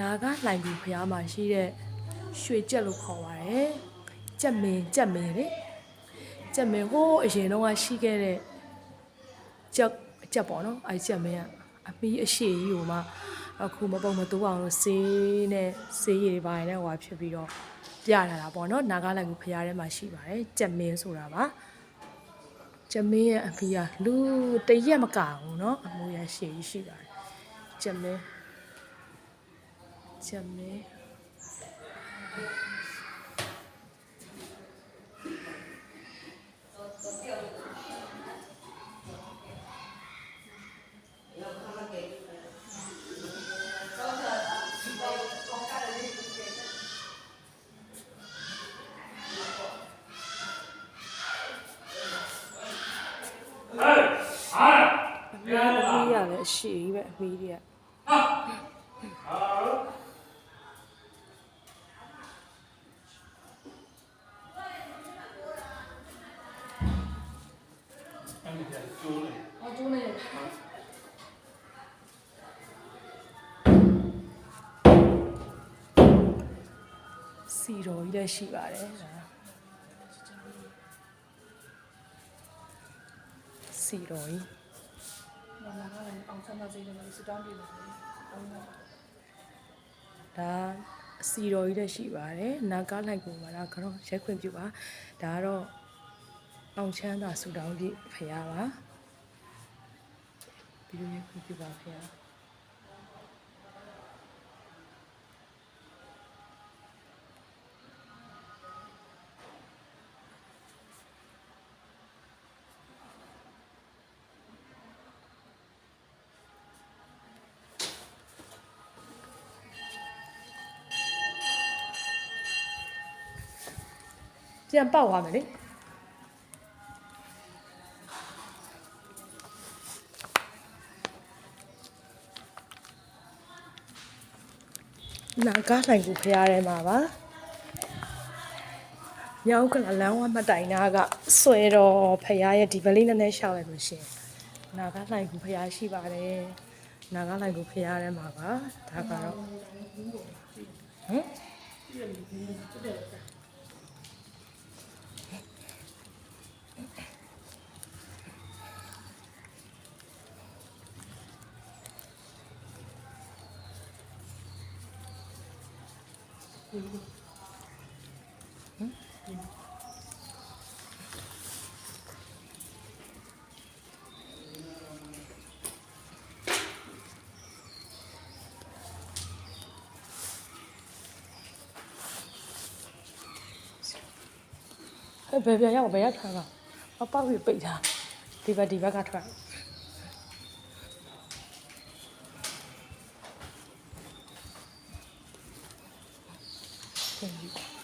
နာဂလှိုင်ကူဖျားမှာရှိတဲ့ရွှေကြက်လို့ခေါ်ပါတယ်။ကြက်မင်းကြက်မင်းလေ။ကြက်မင်းဟိုးအရင်တော့ကရှိခဲ့တဲ့ကြက်ကြက်ပေါ့နော်။အဲကြက်မင်းကအမီးအရှိကြီးဟိုမှာအခုမပုံမတိုးအောင်လို့ဆေးနဲ့ဆေးရည်ပိုင်းနဲ့ဟိုဟာဖြစ်ပြီးတော့ပြရတာပေါ့နော်။နာဂလှိုင်ကူဖျားထဲမှာရှိပါတယ်။ကြက်မင်းဆိုတာပါ။ကြက်မင်းရဲ့အမီးကလူတရက်မကဘူးနော်။အမူရရှိကြီးရှိပါတယ်။ကြက်မင်း အမေအမေရလည်းအရှိကြီးပဲအမေကြီးကအဲ့ ဒီကကျိုးနေအကျိုးနဲ့စီတော်ကြီးလည်းရှိပါတယ်ဒါစီတော်ကြီးလာကလည်းအောင်ဆန်းမစေးတယ်စတောင်းပြည်တယ်အောင်ပါဒါအစီတော်ကြီးလည်းရှိပါတယ်နာကားလိုက်ကိုမှာဒါကတော့ရက်ခွင့်ပြုပါဒါကတော့ အောင်ချမ်းသာဆူတောင်းပြဖရာပါပြီးတော့ရက်ခွင့်ပြုပါဖရာပြန်ပေါက်သွားမယ်လေ နာကားဆိုင်ကိုဖျားထဲမှာပါမြောက်ကလလန်းဝမတိုင်နာကဆွဲတော်ဖျားရဲ့ဒီဗလေးနဲ့နဲ့ရှောက်လိုက်လို့ရှရင်နာကားဆိုင်ကိုဖျားရှိပါတယ်နာကားဆိုင်ကိုဖျားထဲမှာပါဒါကတော့ဟမ် ဘယ်ပြန်ရောက်ဘယ်ရောက်ထွက်ပါအပေါက်ပြီးပိတ်ထားဒီဘက်ဒီဘက်ကထွက် Thank you.